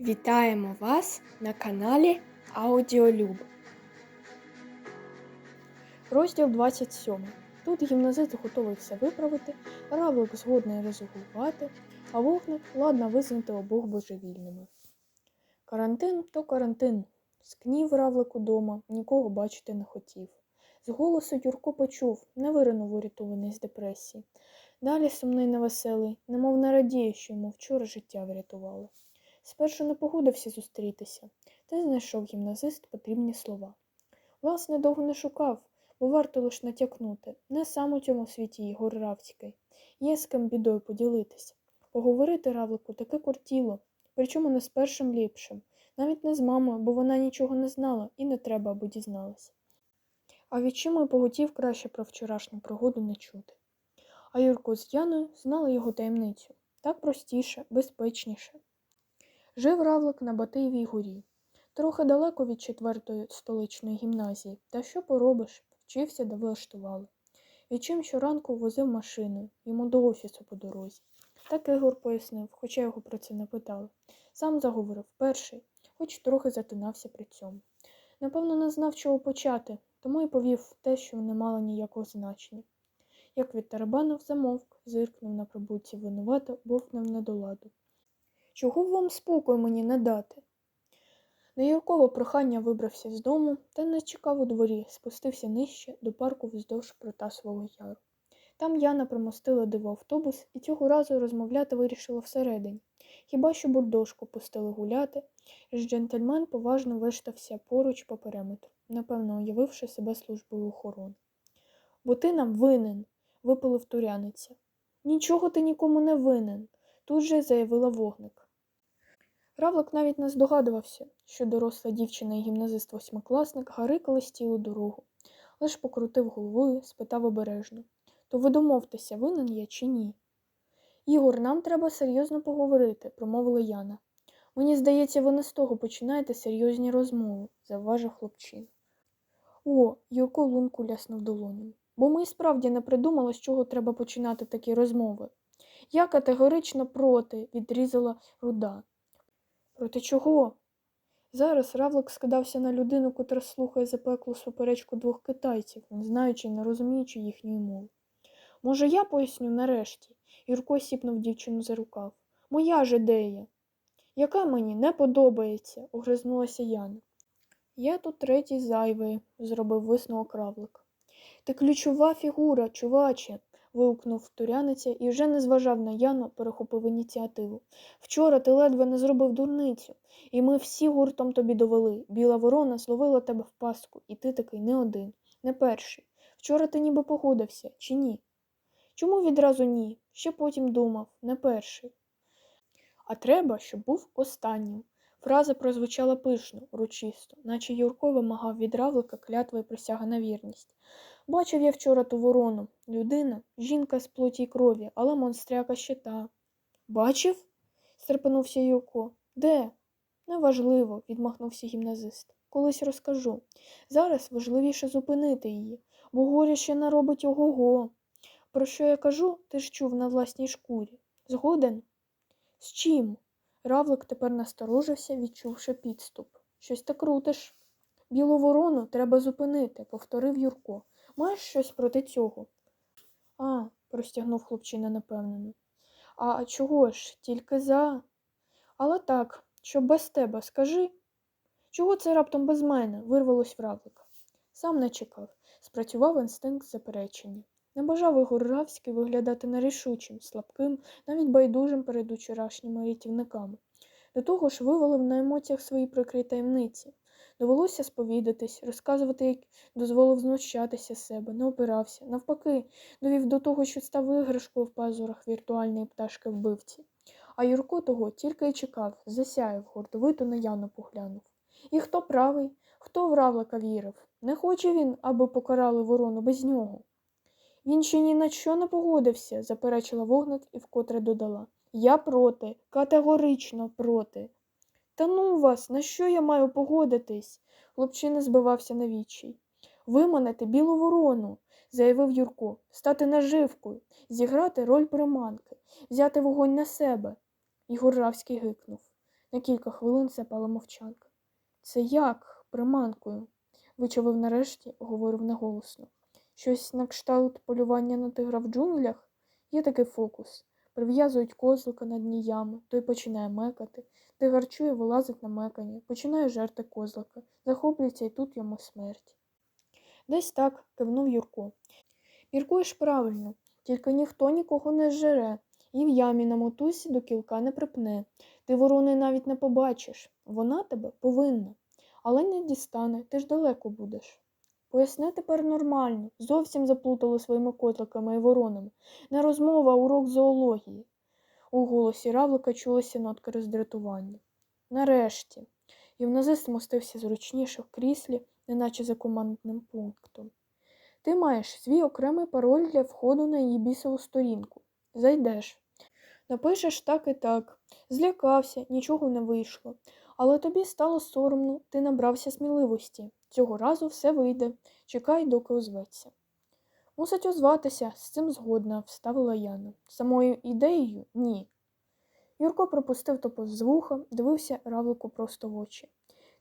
Вітаємо вас на каналі Аудіолюб. Розділ 27. Тут гімназист готовий все виправити, равлик згодний ризикувати, а вогник ладна визнати обох божевільними. Карантин то карантин. Скнів равлик удома, нікого бачити не хотів. З голосу Юрко почув, не виринув урятований з депресії. Далі сумний невеселий, немов не радіє, що йому вчора життя врятували. Спершу не погодився зустрітися, та знайшов гімназист потрібні слова. Власне, довго не шукав, бо варто лиш натякнути. Не сам у цьому світі Ігор Равський. Є з ким бідою поділитися. Поговорити равлику таке кортіло, причому не з першим ліпшим, навіть не з мамою, бо вона нічого не знала і не треба, аби дізналася. А відчимою поготів краще про вчорашню пригоду не чути. А Юрко з Яною знали його таємницю так простіше, безпечніше. Жив равлик на Батиєвій горі, трохи далеко від четвертої столичної гімназії, та що поробиш, вчився де влаштували. Відчим щоранку возив машиною, йому до офісу по дорозі. Так Ігор пояснив, хоча його про це не питали. Сам заговорив перший, хоч трохи затинався при цьому. Напевно, не знав, чого почати, тому й повів те, що не мало ніякого значення. Як від тарабанов замовк, зиркнув на прибутці винувато, бовкнув недоладу. Чого б вам спокою мені не дати? На Юрково прохання вибрався з дому та не чекав у дворі, спустився нижче до парку вздовж Протасового яру. Там Яна примостила диво автобус і цього разу розмовляти вирішила всередині. Хіба що бурдошку пустили гуляти, і джентльмен поважно виштався поруч по периметру, напевно, уявивши себе службою охорони. Бо ти нам винен, випалив туряниця. Нічого ти нікому не винен, тут же заявила вогник. Равлик навіть не здогадувався, що доросла дівчина і гімназист восьмикласник гарикали стілу дорогу, лиш покрутив головою, спитав обережно то ви домовтеся, винен я чи ні? Ігор, нам треба серйозно поговорити, промовила Яна. Мені здається, ви не з того починаєте серйозні розмови, завважив хлопчин. О, Юрко лунку ляснув долонями. Бо ми і справді не придумали, з чого треба починати такі розмови. Я категорично проти, відрізала руда. Проти чого? Зараз Равлик скидався на людину, котра слухає запеклу суперечку двох китайців, не знаючи, не розуміючи їхньої мови. Може, я поясню нарешті? Юрко сіпнув дівчину за рукав. Моя ж ідея. Яка мені не подобається, огризнулася Яна. Я тут третій зайвий, зробив висновок Равлик. Ти ключова фігура, чуваче, вигукнув туряниця і вже не зважав на Яну, перехопив ініціативу. Вчора ти ледве не зробив дурницю, і ми всі гуртом тобі довели. Біла ворона зловила тебе в пастку, і ти такий не один, не перший. Вчора ти ніби погодився, чи ні? Чому відразу ні? Ще потім думав, не перший. А треба, щоб був останнім. Фраза прозвучала пишно, урочисто, наче Юрко вимагав від равлика клятви і присяга на вірність. Бачив я вчора ту ворону. Людина, жінка з плоті й крові, але монстряка ще та. Бачив? стерпенувся Юрко. Де? Неважливо, відмахнувся гімназист. Колись розкажу. Зараз важливіше зупинити її, бо горя ще наробить ого-го. Про що я кажу, ти ж чув на власній шкурі. Згоден? З чим? Равлик тепер насторожився, відчувши підступ. Щось так крутиш. Білу ворону треба зупинити, повторив Юрко. Маєш щось проти цього? А, простягнув хлопчина напевнено. А чого ж, тільки за. Але так, що без тебе, скажи. Чого це раптом без мене? вирвалось в равлика. Сам не чекав, спрацював інстинкт заперечення. Не бажав Ігор Равський виглядати нерішучим, слабким, навіть байдужим перед учорашніми рятівниками. До того ж вивалив на емоціях свої прикрі таємниці. Довелося сповідатись, розказувати, як дозволив знущатися з себе, не опирався. Навпаки, довів до того, що став іграшкою в пазурах віртуальної пташки вбивці. А Юрко того тільки й чекав, засяяв, гордовито на Яну поглянув. І хто правий, хто в равлика вірив? Не хоче він, аби покарали ворону без нього. Він ще ні на що не погодився, заперечила вогник і вкотре додала. Я проти, категорично проти. Та ну вас, на що я маю погодитись? Хлопчина збивався на відчай. Виманити білу ворону, заявив Юрко, стати наживкою, зіграти роль приманки, взяти вогонь на себе. Ігор Равський гикнув. На кілька хвилин запала мовчанка. Це як приманкою? вичавив нарешті, говорив неголосно. Щось на кшталт полювання на тигра в джунглях? Є такий фокус. Прив'язують козлика на дні ями, той починає мекати. Тигр чує, вилазить на мекання, починає жерти козлика, захоплюється і тут йому смерть. Десь так кивнув Юрко. Міркуєш правильно, тільки ніхто нікого не зжере, і в ямі на мотузі до кілка не припне. Ти ворони навіть не побачиш. Вона тебе повинна. Але не дістане, ти ж далеко будеш. Поясни тепер нормально, зовсім заплутали своїми котликами і воронами. Не розмова, а урок зоології. У голосі равлика чулася нотка роздратування. Нарешті. Гімназист мостився зручніше в кріслі, неначе за командним пунктом. Ти маєш свій окремий пароль для входу на її бісову сторінку. Зайдеш. Напишеш так і так. Злякався, нічого не вийшло. Але тобі стало соромно, ти набрався сміливості. Цього разу все вийде. Чекай, доки озветься. Мусить озватися, з цим згодна, вставила Яна. Самою ідеєю ні. Юрко пропустив то повз вуха, дивився равлику просто в очі.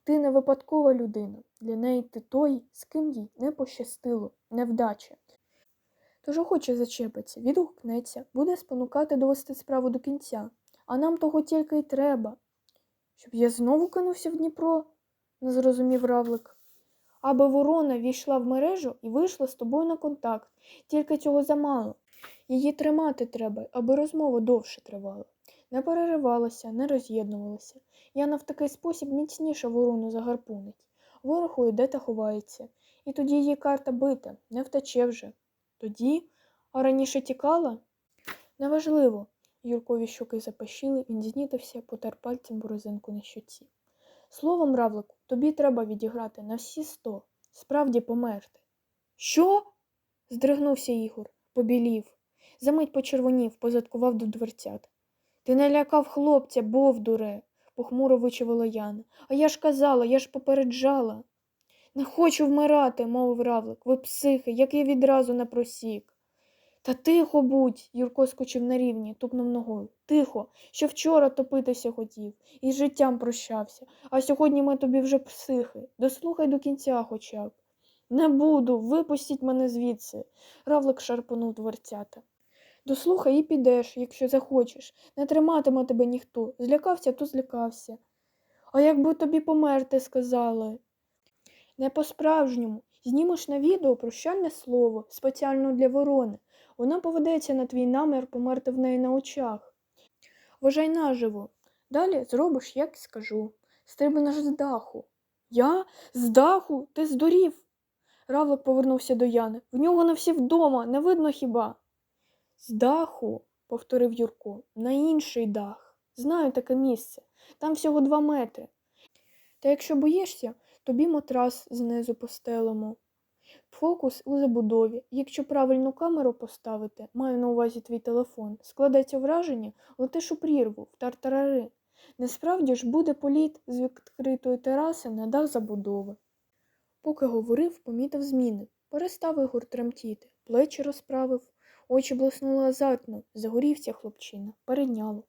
Ти не випадкова людина. Для неї ти той, з ким їй не пощастило, невдача. Тож охоче зачепиться, відгукнеться, буде спонукати довести справу до кінця. А нам того тільки й треба. Щоб я знову кинувся в Дніпро, не зрозумів равлик. Аби ворона війшла в мережу і вийшла з тобою на контакт. Тільки цього замало. Її тримати треба, аби розмова довше тривала. Не переривалася, не роз'єднувалася. Яна в такий спосіб міцніше ворону загарпунить. Ворог іде та ховається. І тоді її карта бита, не втече вже. Тоді, а раніше тікала? Неважливо. Юркові щоки запашіли, він знітився, потер пальцем борозинку на щоці. Словом, равлику, тобі треба відіграти на всі сто, справді померти. Що? здригнувся Ігор, побілів. Замить почервонів, позадкував до дверцят. Ти не лякав хлопця, бовдуре, похмуро вичавила Яна. А я ж казала, я ж попереджала. Не хочу вмирати, мовив равлик. Ви психи, як я відразу не просік. Та тихо будь, Юрко скочив на рівні, тупнув ногою. Тихо, що вчора топитися хотів, і з життям прощався, а сьогодні ми тобі вже психи. Дослухай до кінця хоча б. Не буду, випустіть мене звідси. Равлик шарпонув дверцята. Дослухай і підеш, якщо захочеш. Не триматиме тебе ніхто. Злякався, то злякався. А якби тобі померти, сказали. Не по-справжньому. Знімеш на відео прощальне слово, спеціально для ворони. Вона поведеться на твій намір померти в неї на очах. Вважай наживо. Далі зробиш, як скажу. Стрибнеш з даху. Я? З даху? Ти здурів? Равлик повернувся до Яни. В нього на всі вдома, не видно хіба? З даху, повторив Юрко, на інший дах. Знаю таке місце. Там всього два метри. Та якщо боїшся, тобі матрас знизу постелимо. Фокус у забудові. Якщо правильну камеру поставити, маю на увазі твій телефон, складеться враження, летиш у прірву, в тартарари. Насправді ж буде політ з відкритої тераси на дах забудови. Поки говорив, помітив зміни. Перестав Ігор тремтіти, плечі розправив, очі блиснули азартно, загорівся хлопчина, перейняло.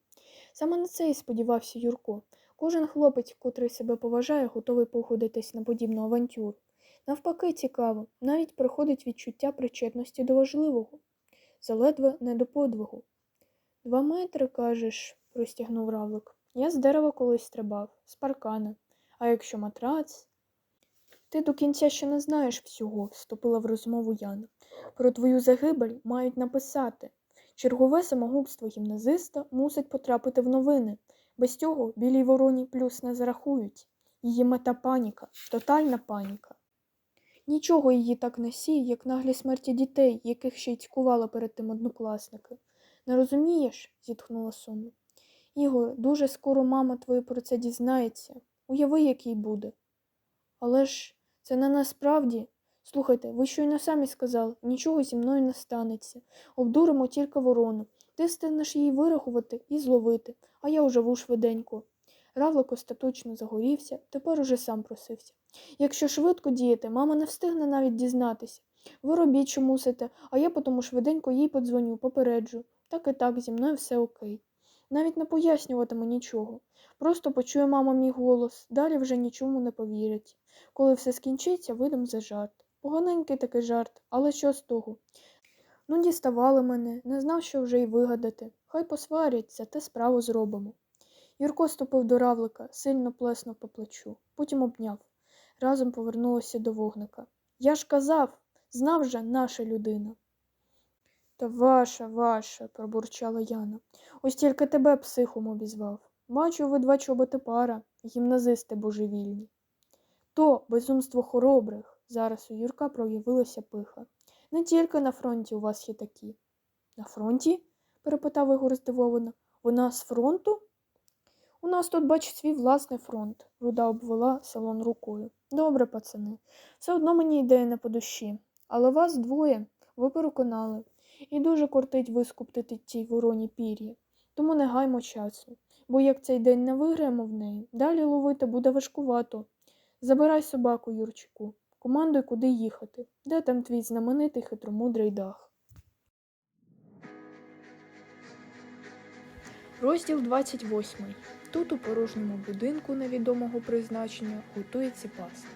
Саме на це і сподівався Юрко. Кожен хлопець, котрий себе поважає, готовий походитись на подібну авантюру. Навпаки, цікаво, навіть приходить відчуття причетності до важливого, заледве не до подвигу. Два метри, кажеш, простягнув равлик. Я з дерева колись стрибав, з паркана. А якщо матрац. Ти до кінця ще не знаєш всього, вступила в розмову Яна. Про твою загибель мають написати. Чергове самогубство гімназиста мусить потрапити в новини. Без цього білій вороні плюс не зарахують. Її мета паніка, тотальна паніка. Нічого її так не сіє, як наглі смерті дітей, яких ще й цькувала перед тим однокласники. Не розумієш? зітхнула сумно. Ігор, дуже скоро мама твоя про це дізнається. Уяви, який буде. Але ж це не насправді. Слухайте, ви щойно самі сказали, нічого зі мною не станеться. Обдуримо тільки ворону. Ти встигнеш її вирахувати і зловити, а я уже швиденько. Равлик остаточно загорівся, тепер уже сам просився. Якщо швидко діяти, мама не встигне навіть дізнатися. Ви робіть, мусите, а я потому швиденько їй подзвоню, попереджу. Так і так, зі мною все окей. Навіть не пояснюватиме нічого. Просто почує мама мій голос, далі вже нічому не повірить. Коли все скінчиться, видам за жарт. Поганенький такий жарт, але що з того? Ну, діставали мене, не знав, що вже й вигадати. Хай посваряться, те справу зробимо. Юрко ступив до равлика, сильно плеснув по плечу, потім обняв. Разом повернулося до вогника. Я ж казав, знав же наша людина. Та ваша, ваша, пробурчала Яна. Ось тільки тебе психом обізвав. Бачу, ви два чоботи пара, гімназисти божевільні. То безумство хоробрих. Зараз у Юрка проявилася пиха. Не тільки на фронті у вас є такі. На фронті? перепитав Ігор здивовано. Нас з фронту? У нас тут, бач, свій власний фронт, руда обвела салон рукою. Добре, пацани, все одно мені ідея не по душі. Але вас двоє, ви переконали, і дуже кортить вискуптити тій вороні пір'я. Тому не гаймо часу, бо як цей день не виграємо в неї, далі ловити буде важкувато. Забирай собаку, Юрчику, командуй, куди їхати. Де там твій знаменитий хитромудрий дах? Розділ 28. Тут у порожньому будинку невідомого призначення готується пастка.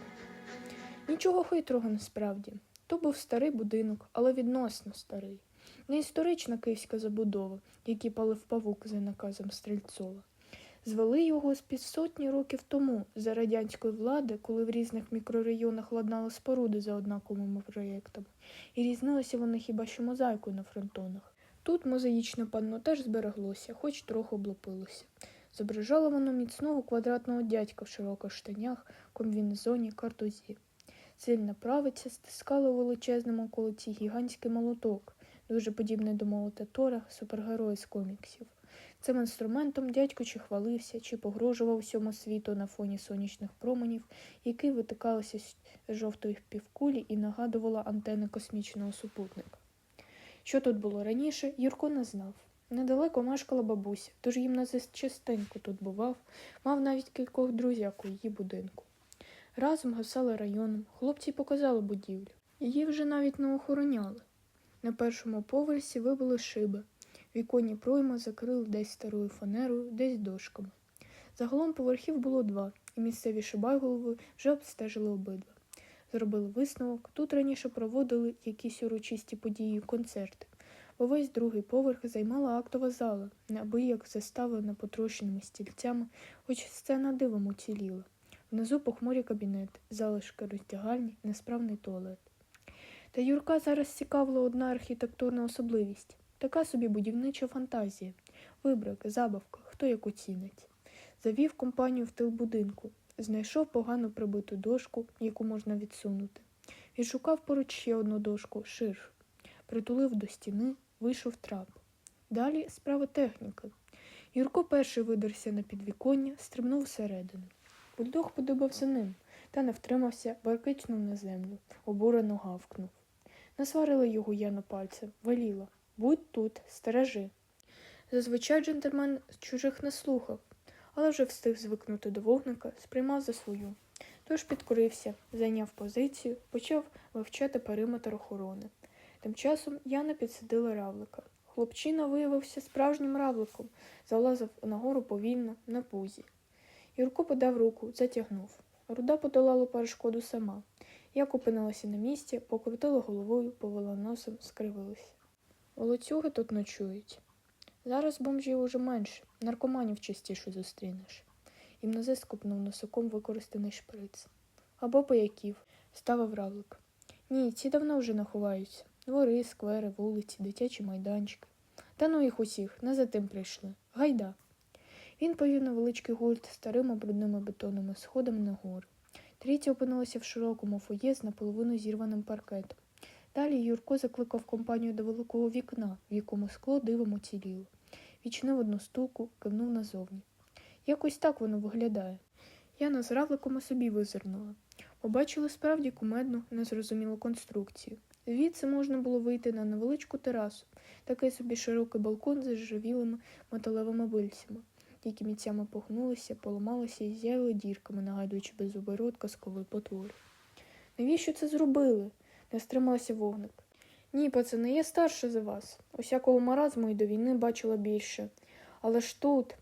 Нічого хитрого насправді. То був старий будинок, але відносно старий. Не історична київська забудова, який палив павук за наказом Стрельцова. Звели його з півсотні років тому за радянської влади, коли в різних мікрорайонах ладнали споруди за однаковими проєктами, і різнилися вони хіба що мозаїкою на фронтонах. Тут мозаїчне панно теж збереглося, хоч трохи облупилося. Зображало воно міцного квадратного дядька в широких штанях, комбінезоні, картузі. Сильна правиця стискала у величезному колоці гігантський молоток, дуже подібний до молота Тора, супергерой з коміксів. Цим інструментом дядько чи хвалився, чи погрожував всьому світу на фоні сонячних променів, які витикалися з жовтої півкулі і нагадувала антени космічного супутника. Що тут було раніше, Юрко не знав. Недалеко мешкала бабуся, тож гімназист частенько тут бував, мав навіть кількох друзяк у її будинку. Разом гасали районом, хлопці показали будівлю. Її вже навіть не охороняли. На першому поверсі вибили шиби. Віконні пройми закрили десь старою фанерою, десь дошками. Загалом поверхів було два, і місцеві шибайголови вже обстежили обидва. Зробили висновок, тут раніше проводили якісь урочисті події, концерти, бо весь другий поверх займала актова зала, неабияк заставлена потрощеними стільцями, хоч сцена дивом уціліла. Внизу похмурі кабінети, залишки роздягальні, несправний туалет. Та Юрка зараз цікавила одна архітектурна особливість така собі будівнича фантазія, вибрик, забавка, хто як оцінить. Завів компанію в тил будинку, знайшов погано прибиту дошку, яку можна відсунути. Відшукав поруч ще одну дошку, ширшу. Притулив до стіни, вийшов трап. Далі справа техніки. Юрко перший видерся на підвіконня, стрибнув всередину. Бульдог подобав за ним, та не втримався, баркичнув на землю, обурено гавкнув. Насварила його Яна пальцем, веліла будь тут, стережи. Зазвичай джентльмен чужих не слухав, але вже встиг звикнути до вогника, сприймав за свою. Тож підкорився, зайняв позицію, почав вивчати периметр охорони. Тим часом Яна підсадила равлика. Хлопчина виявився справжнім равликом, залазив нагору повільно, на пузі. Юрко подав руку, затягнув. Руда подолала перешкоду сама. Як опинилася на місці, покрутила головою, повела носом, скривилася. Волоцюги тут ночують. Зараз бомжів уже менше, наркоманів частіше зустрінеш. Гімназист купнув носоком використаний шприц. Або пояків, ставив равлик. Ні, ці давно вже не ховаються. Двори, сквери, вулиці, дитячі майданчики. Та ну їх усіх, не за тим прийшли. Гайда. Він повів невеличкий гурт старими брудними бетонними сходами на гори. Трійця опинилася в широкому фоє з наполовину зірваним паркетом. Далі Юрко закликав компанію до великого вікна, в якому скло дивом уціліло. Відчинив одну стулку, кивнув назовні. Якось так воно виглядає. Яна з равликом і собі визирнула. Побачили справді кумедну, незрозумілу конструкцію. Звідси можна було вийти на невеличку терасу, такий собі широкий балкон з зжавілими металевими вильцями, які міцями погнулися, поламалися і з'явили дірками, нагадуючи безобородка сковий потвори. Навіщо це зробили? не стримався вогник. Ні, пацани, я старша за вас. Усякого маразму і до війни бачила більше. Але ж тут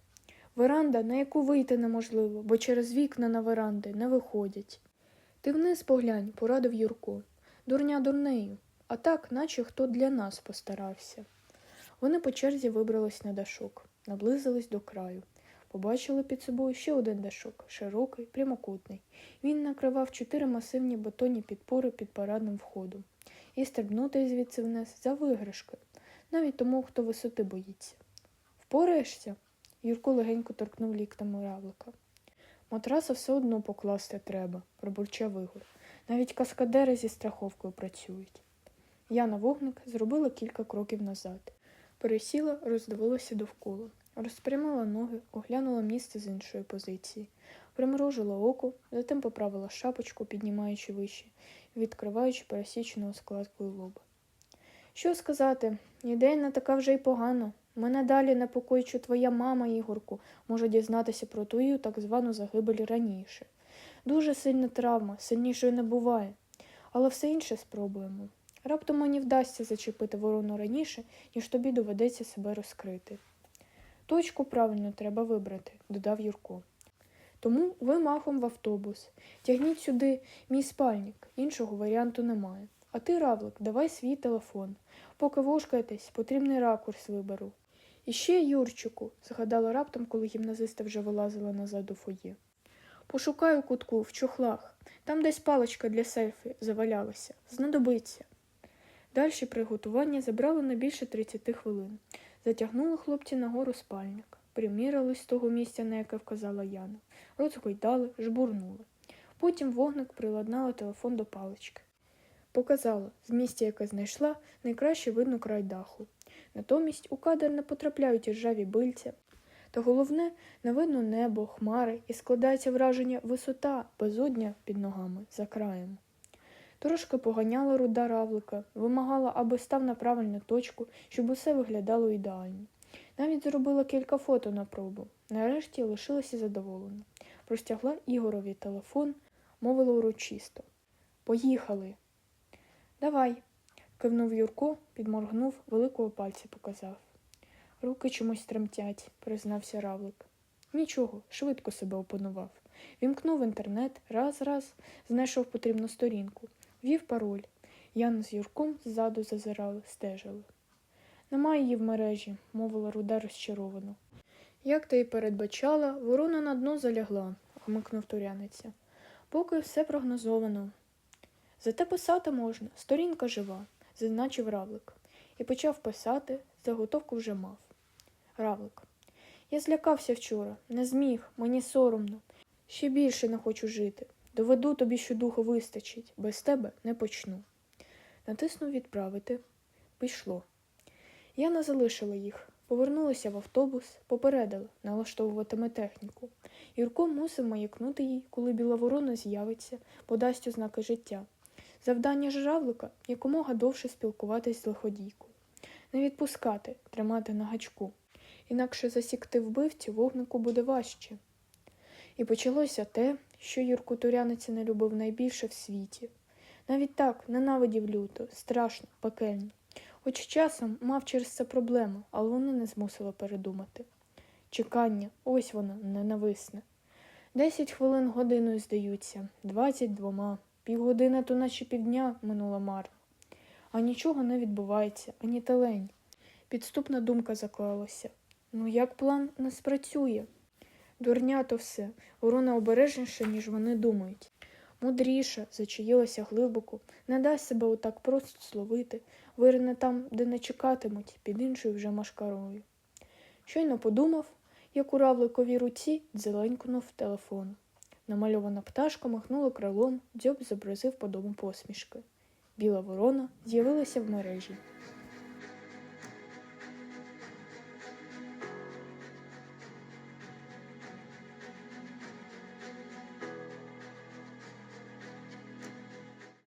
веранда, на яку вийти неможливо, бо через вікна на веранди не виходять. Ти вниз поглянь, порадив Юрко. Дурня дурнею, а так, наче хто для нас постарався. Вони по черзі вибрались на дашок, наблизились до краю. Побачили під собою ще один дашок, широкий, прямокутний. Він накривав чотири масивні бетонні підпори під парадним входом. І стрибнути звідси вниз за виграшки, навіть тому, хто висоти боїться. Впораєшся? Юрко легенько торкнув ліктем равлика. Матраса все одно покласти треба, пробурчав Ігор. Навіть каскадери зі страховкою працюють. Яна вогник зробила кілька кроків назад. Пересіла, роздивилася довкола, розпрямила ноги, оглянула місце з іншої позиції, примружила око, затим поправила шапочку, піднімаючи вище, відкриваючи пересічену складкою лоба. Що сказати, ідея така вже й погана. Мене далі непокоїть, що твоя мама, Ігорку, може дізнатися про твою так звану загибель раніше. Дуже сильна травма, сильнішої не буває. Але все інше спробуємо. Раптом мені вдасться зачепити ворону раніше, ніж тобі доведеться себе розкрити. Точку правильно треба вибрати, додав Юрко. Тому ви махом в автобус. Тягніть сюди мій спальник, іншого варіанту немає. А ти, Равлик, давай свій телефон. Поки вошкаєтесь, потрібний ракурс виберу. І ще, Юрчику, згадала раптом, коли гімназиста вже вилазила назад у фоє. Пошукай у кутку, в чохлах. Там десь паличка для селфі завалялася. Знадобиться. Дальші приготування забрало не більше 30 хвилин. Затягнули хлопці нагору спальник, примірили з того місця, на яке вказала Яна, розгойдали, жбурнули. Потім вогник приладнала телефон до палички. Показала, з місця, яке знайшла, найкраще видно край даху. Натомість у кадр не потрапляють ржаві бильця. Та головне, не видно небо, хмари і складається враження висота безодня під ногами за краєм. Трошки поганяла руда равлика, вимагала, аби став на правильну точку, щоб усе виглядало ідеально. Навіть зробила кілька фото на пробу. Нарешті лишилася задоволена. Простягла Ігорові телефон, мовила урочисто. Поїхали. Давай, кивнув Юрко, підморгнув, великого пальця показав. Руки чомусь тремтять, признався равлик. Нічого, швидко себе опанував. Вімкнув інтернет, раз раз знайшов потрібну сторінку, вів пароль. Яна з Юрком ззаду зазирали, стежили. Немає її в мережі, мовила руда розчаровано. Як ти й передбачала, ворона на дно залягла, гмикнув туряниця. Поки все прогнозовано. Зате писати можна, сторінка жива, зазначив равлик. І почав писати, заготовку вже мав. Равлик. Я злякався вчора, не зміг, мені соромно. Ще більше не хочу жити. Доведу тобі, що духу вистачить, без тебе не почну. Натиснув відправити. Пішло. Я не залишила їх, повернулася в автобус, попередила, налаштовуватиме техніку. Юрко мусив маякнути їй, коли біла ворона з'явиться, подасть ознаки життя. Завдання ж равлика якомога довше спілкуватись з лиходійкою. Не відпускати, тримати на гачку. Інакше засікти вбивцю вогнику буде важче. І почалося те, що Юрку Туряниця не любив найбільше в світі. Навіть так ненавидів люто, страшно, пекельно. Хоч часом мав через це проблему, але вони не змусили передумати. Чекання, ось воно, ненависне. Десять хвилин годиною здаються, двадцять двома, півгодини то наче півдня минула марно. А нічого не відбувається, ані телень. Підступна думка заклалася. Ну як план не спрацює? Дурня то все, ворона обережніша, ніж вони думають. Мудріша, зачаїлася глибоко, не дасть себе отак просто словити, вирине там, де не чекатимуть, під іншою вже машкарою. Щойно подумав, як у равликовій руці дзеленькнув телефон. Намальована пташка махнула крилом, дзьоб зобразив подобу посмішки. Біла ворона з'явилася в мережі.